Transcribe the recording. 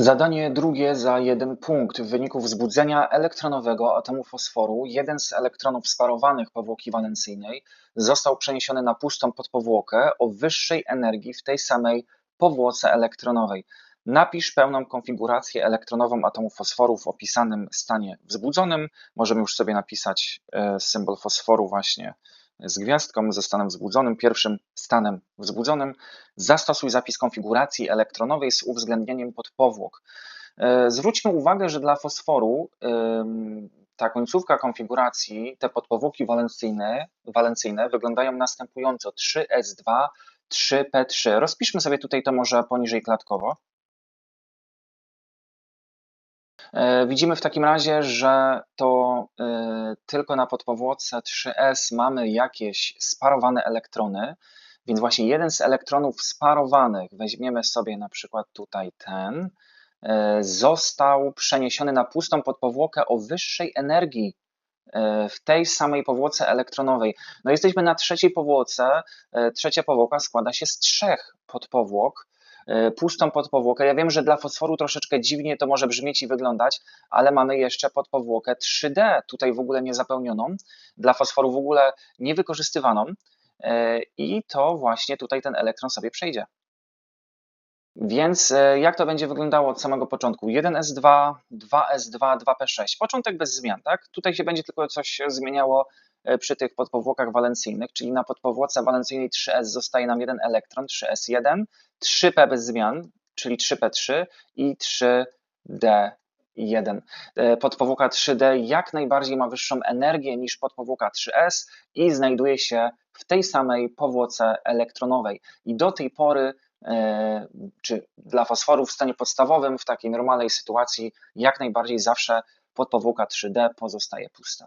Zadanie drugie za jeden punkt. W wyniku wzbudzenia elektronowego atomu fosforu jeden z elektronów sparowanych powłoki walencyjnej został przeniesiony na pustą podpowłokę o wyższej energii w tej samej powłoce elektronowej. Napisz pełną konfigurację elektronową atomu fosforu w opisanym stanie wzbudzonym. Możemy już sobie napisać e, symbol fosforu właśnie z gwiazdką, ze stanem wzbudzonym, pierwszym stanem wzbudzonym. Zastosuj zapis konfiguracji elektronowej z uwzględnieniem podpowłok. E, zwróćmy uwagę, że dla fosforu ta końcówka konfiguracji, te podpowłoki walencyjne, walencyjne wyglądają następująco 3S2, 3P3. Rozpiszmy sobie tutaj to może poniżej klatkowo. E, widzimy w takim razie, że to e, tylko na podpowłoce 3s mamy jakieś sparowane elektrony, więc właśnie jeden z elektronów sparowanych, weźmiemy sobie na przykład tutaj ten, e, został przeniesiony na pustą podpowłokę o wyższej energii w tej samej powłoce elektronowej. No jesteśmy na trzeciej powłoce. Trzecia powłoka składa się z trzech podpowłok, E, pustą podpowłokę. Ja wiem, że dla fosforu troszeczkę dziwnie to może brzmieć i wyglądać, ale mamy jeszcze podpowłokę 3D, tutaj w ogóle niezapełnioną, dla fosforu w ogóle niewykorzystywaną e, i to właśnie tutaj ten elektron sobie przejdzie. Więc e, jak to będzie wyglądało od samego początku? 1S2, 2S2, 2P6. Początek bez zmian, tak? Tutaj się będzie tylko coś zmieniało przy tych podpowłokach walencyjnych, czyli na podpowłoce walencyjnej 3S zostaje nam jeden elektron, 3S1, 3P bez zmian, czyli 3P3 i 3D1. E, podpowłoka 3D jak najbardziej ma wyższą energię niż podpowłoka 3S i znajduje się w tej samej powłoce elektronowej. I do tej pory, e, czy dla fosforu w stanie podstawowym, w takiej normalnej sytuacji, jak najbardziej zawsze podpowłoka 3D pozostaje pusta.